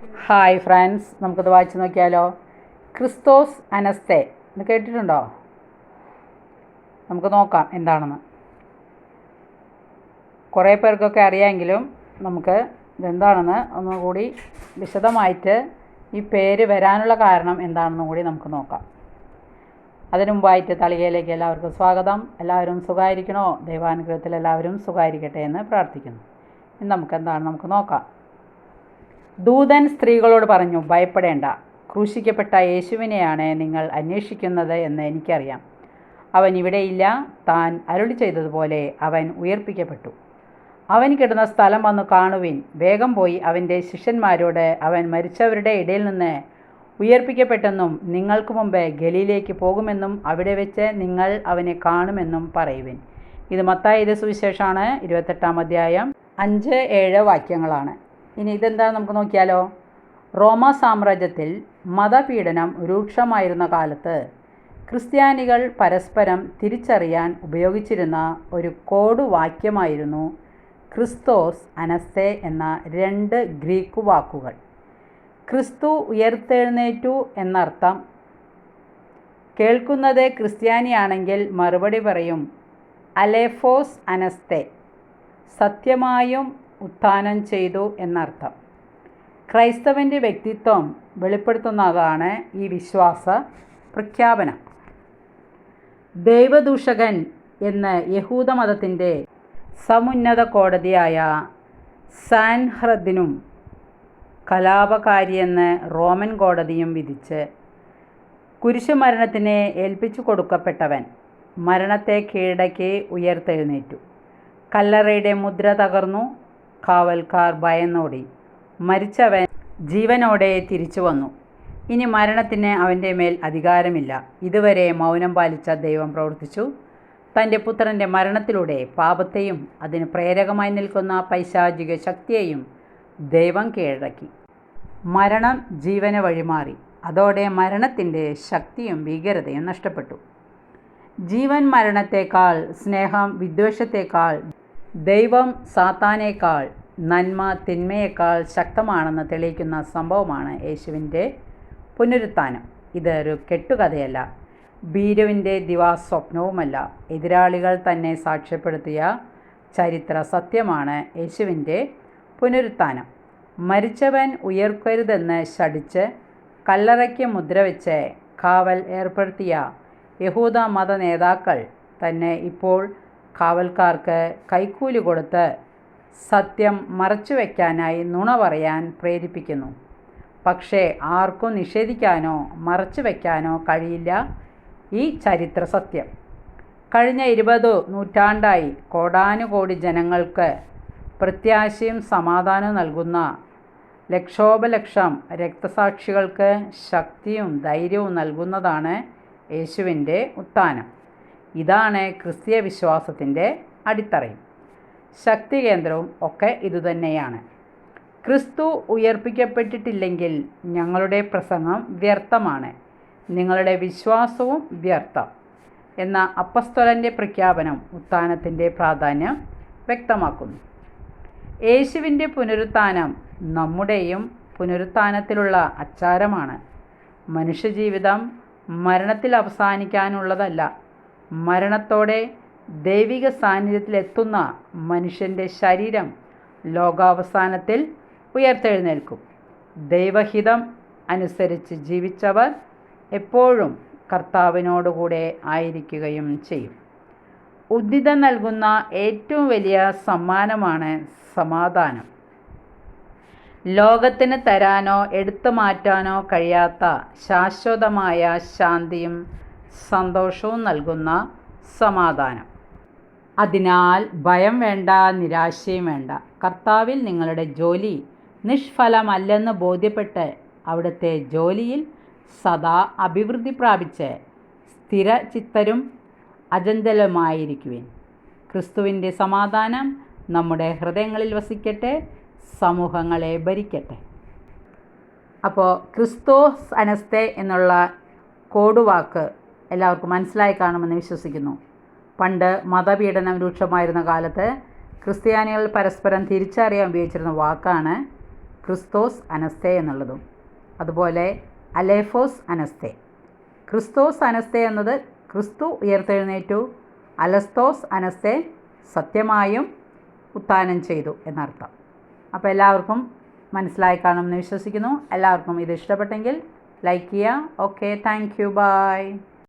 Hi friends നമുക്കത് വായിച്ചു നോക്കിയാലോ? ക്രിസ്തോസ് അനസ്തെ. ഇത് കേട്ടിട്ടുണ്ടോ? നമുക്ക് നോക്കാം എന്താണെന്ന്. കുറേ പേർക്കൊക്കെ അറിയാമെങ്കിലും നമുക്ക് ഇതെന്താണെന്ന് ഒന്നുകൂടി വിശദമായിട്ട് ഈ പേര് വരാനുള്ള കാരണം എന്താണെന്നും കൂടി നമുക്ക് നോക്കാം. അതിനു മുമ്പായിട്ട് തളികയിലേക്ക് എല്ലാവർക്കും സ്വാഗതം. എല്ലാവരും സുഖമായിരിക്കണോ? ദൈവാനുഗ്രഹത്തിൽ എല്ലാവരും സുഖമായിരിക്കട്ടെ എന്ന് പ്രാർത്ഥിക്കുന്നു. ഇനി നമുക്ക് എന്താണ് നമുക്ക് നോക്കാം. ദൂതൻ സ്ത്രീകളോട് പറഞ്ഞു ഭയപ്പെടേണ്ട. ക്രൂശിക്കപ്പെട്ട യേശുവിനെയാണ് നിങ്ങൾ അന്വേഷിക്കുന്നത് എന്ന് എനിക്കറിയാം. അവൻ ഇവിടെയില്ല. താൻ അരുളി ചെയ്തതുപോലെ അവൻ ഉയർപ്പിക്കപ്പെട്ടു. അവൻ കിടന്ന സ്ഥലം വന്നു കാണുവിൻ. വേഗം പോയി അവന്റെ ശിഷ്യന്മാരോട് അവൻ മരിച്ചവരുടെ ഇടയിൽ നിന്ന് ഉയർപ്പിക്കപ്പെട്ടെന്നും നിങ്ങൾക്ക് മുമ്പ് ഗലിയിലേക്ക് പോകുമെന്നും അവിടെ വെച്ച് നിങ്ങൾ അവനെ കാണുമെന്നും പറയുവിൻ. ഇത് മത്തായത് സുവിശേഷമാണ്. ഇരുപത്തെട്ടാം അധ്യായം അഞ്ച് ഏഴ് വാക്യങ്ങളാണ്. ഇനി ഇതെന്താണ് നമുക്ക് നോക്കിയാലോ? റോമ സാമ്രാജ്യത്തിൽ മതപീഡനം രൂക്ഷമായിരുന്ന കാലത്ത് ക്രിസ്ത്യാനികൾ പരസ്പരം തിരിച്ചറിയാൻ ഉപയോഗിച്ചിരുന്ന ഒരു കോഡ് വാക്യമായിരുന്നു ക്രിസ്തോസ് അനസ്തെ എന്ന രണ്ട് ഗ്രീക്ക് വാക്കുകൾ. ക്രിസ്തു ഉയർത്തെഴുന്നേറ്റു എന്നർത്ഥം കേൾക്കുന്നത് ക്രിസ്ത്യാനിയാണെങ്കിൽ മറുപടി പറയും അലേഫോസ് അനസ്തെ. സത്യമായും ഉത്ഥാനം ചെയ്തു എന്നർത്ഥം. ക്രൈസ്തവന്റെ വ്യക്തിത്വം വെളിപ്പെടുത്തുന്നതാണ് ഈ വിശ്വാസ പ്രഖ്യാപനം. ദൈവദൂഷകൻ എന്ന് യഹൂദമതത്തിന്റെ സമുന്നത കോടതിയായ സാൻഹ്രദിനും കലാപകാരിയെന്ന് റോമൻ കോടതിയും വിധിച്ച് കുരിശുമരണത്തിന് ഏൽപ്പിച്ചു കൊടുക്കപ്പെട്ടവൻ മരണത്തെ കീഴടക്കി ഉയർത്തെഴുന്നേറ്റു. കല്ലറയുടെ മുദ്ര തകർന്നു. കാവൽക്കാർ ഭയന്നോടി. മരിച്ചവൻ ജീവനോടെ തിരിച്ചു വന്നു. ഇനി മരണത്തിന് അവന്റെ മേൽ അധികാരമില്ല. ഇതുവരെ മൗനം പാലിച്ച ദൈവം പ്രവർത്തിച്ചു. തന്റെ പുത്രന്റെ മരണത്തിലൂടെ പാപത്തെയും അതിന് പ്രേരകമായി നിൽക്കുന്ന പൈശാചിക ശക്തിയെയും ദൈവം കീഴടക്കി. മരണം ജീവന് വഴിമാറി. അതോടെ മരണത്തിന്റെ ശക്തിയും ഭീകരതയും നഷ്ടപ്പെട്ടു. ജീവൻ മരണത്തേക്കാൾ സ്നേഹം വിദ്വേഷത്തേക്കാൾ ദൈവം സാത്താനേക്കാൾ നന്മ തിന്മയേക്കാൾ ശക്തമാണെന്ന് തെളിയിക്കുന്ന സംഭവമാണ് യേശുവിന്റെ പുനരുത്ഥാനം. ഇതൊരു കെട്ടുകഥയല്ല. ഭീരുവിന്റെ ദിവാസ്വപ്നവുമല്ല. എതിരാളികൾ തന്നെ സാക്ഷ്യപ്പെടുത്തിയ ചരിത്ര സത്യമാണ് യേശുവിന്റെ പുനരുത്ഥാനം. മരിച്ചവൻ ഉയർക്കരുതെന്ന് ശടിച്ച് കല്ലറയ്ക്ക് മുദ്രവെച്ച് കാവൽ ഏർപ്പെടുത്തിയ യഹൂദ മത നേതാക്കൾ തന്നെ ഇപ്പോൾ കാവൽക്കാർക്ക് കൈക്കൂലി കൊടുത്ത് സത്യം മറച്ചുവെക്കാനായി നുണ പറയാൻ പ്രേരിപ്പിക്കുന്നു. പക്ഷേ ആർക്കും നിഷേധിക്കാനോ മറച്ചുവെക്കാനോ കഴിയില്ല ഈ ചരിത്ര സത്യം. കഴിഞ്ഞ ഇരുപത് നൂറ്റാണ്ടായി കോടാനുകോടി ജനങ്ങൾക്ക് പ്രത്യാശയും സമാധാനവും നൽകുന്ന ലക്ഷോപലക്ഷം രക്തസാക്ഷികൾക്ക് ശക്തിയും ധൈര്യവും നൽകുന്നതാണ് യേശുവിന്റെ ഉത്ഥാനം. ഇതാണ് ക്രിസ്തീയ വിശ്വാസത്തിന്റെ അടിത്തറയും. ശക്തി കേന്ദ്രവും ഒക്കെ ഇതുതന്നെയാണ്. ക്രിസ്തു ഉയർപ്പിക്കപ്പെട്ടിട്ടില്ലെങ്കിൽ ഞങ്ങളുടെ പ്രസംഗം വ്യർത്ഥമാണ്. നിങ്ങളുടെ വിശ്വാസവും വ്യർത്ഥം എന്ന അപ്പസ്തോലന്റെ പ്രഖ്യാപനം ഉത്ഥാനത്തിന്റെ പ്രാധാന്യം വ്യക്തമാക്കുന്നു. യേശുവിന്റെ പുനരുത്ഥാനം നമ്മുടെയും പുനരുത്ഥാനത്തിലുള്ള അച്ചാരമാണ്. മനുഷ്യജീവിതം മരണത്തിൽ അവസാനിക്കാനുള്ളതല്ല. മരണത്തോടെ ദൈവിക സാന്നിധ്യത്തിലെത്തുന്ന മനുഷ്യന്റെ ശരീരം ലോകാവസാനത്തിൽ ഉയർത്തെഴുന്നേൽക്കും. ദൈവഹിതം അനുസരിച്ച് ജീവിച്ചവർ എപ്പോഴും കർത്താവിനോടുകൂടെ ആയിരിക്കുകയും ചെയ്യും. ഉദ്ധിതം നൽകുന്ന ഏറ്റവും വലിയ സമ്മാനമാണ് സമാധാനം. ലോകത്തിന് തരാനോ എടുത്തു മാറ്റാനോ കഴിയാത്ത ശാശ്വതമായ ശാന്തിയും സന്തോഷവും നൽകുന്ന സമാധാനം. അതിനാൽ ഭയം വേണ്ട നിരാശയും വേണ്ട. കർത്താവിൽ നിങ്ങളുടെ ജോലി നിഷ്ഫലമല്ലെന്ന് ബോധ്യപ്പെട്ട് അവിടുത്തെ ജോലിയിൽ സദാ അഭിവൃദ്ധി പ്രാപിച്ച് സ്ഥിരചിത്തരും അചഞ്ചലമായിരിക്കുവിൻ ക്രിസ്തുവിന്റെ സമാധാനം നമ്മുടെ ഹൃദയങ്ങളിൽ വസിക്കട്ടെ സമൂഹങ്ങളെ ഭരിക്കട്ടെ. അപ്പോൾ ക്രിസ്തോസ് അനസ്തേ എന്നുള്ള കോഡ് വാക്ക് എല്ലാവർക്കും മനസ്സിലായി കാണുമെന്ന് വിശ്വസിക്കുന്നു. പണ്ട് മതപീഡനം രൂക്ഷമായിരുന്ന കാലത്ത് ക്രിസ്ത്യാനികൾ പരസ്പരം തിരിച്ചറിയാൻ ഉപയോഗിച്ചിരുന്ന വാക്കാണ് ക്രിസ്തോസ് അനസ്തേ എന്നുള്ളതും. അതുപോലെ അലേഫോസ് അനസ്തേ. ക്രിസ്തോസ് അനസ്തേ എന്നത് ക്രിസ്തു ഉയർത്തെഴുന്നേറ്റു അലസ്തോസ് അനസ്തേ സത്യമായും ഉത്ഥാനം ചെയ്തു എന്നർത്ഥം. അപ്പോൾ എല്ലാവർക്കും മനസ്സിലായി കാണുമെന്ന് വിശ്വസിക്കുന്നു. എല്ലാവർക്കും ഇത് ഇഷ്ടപ്പെട്ടെങ്കിൽ ലൈക്ക് ചെയ്യുക. Okay thank you. ബൈ.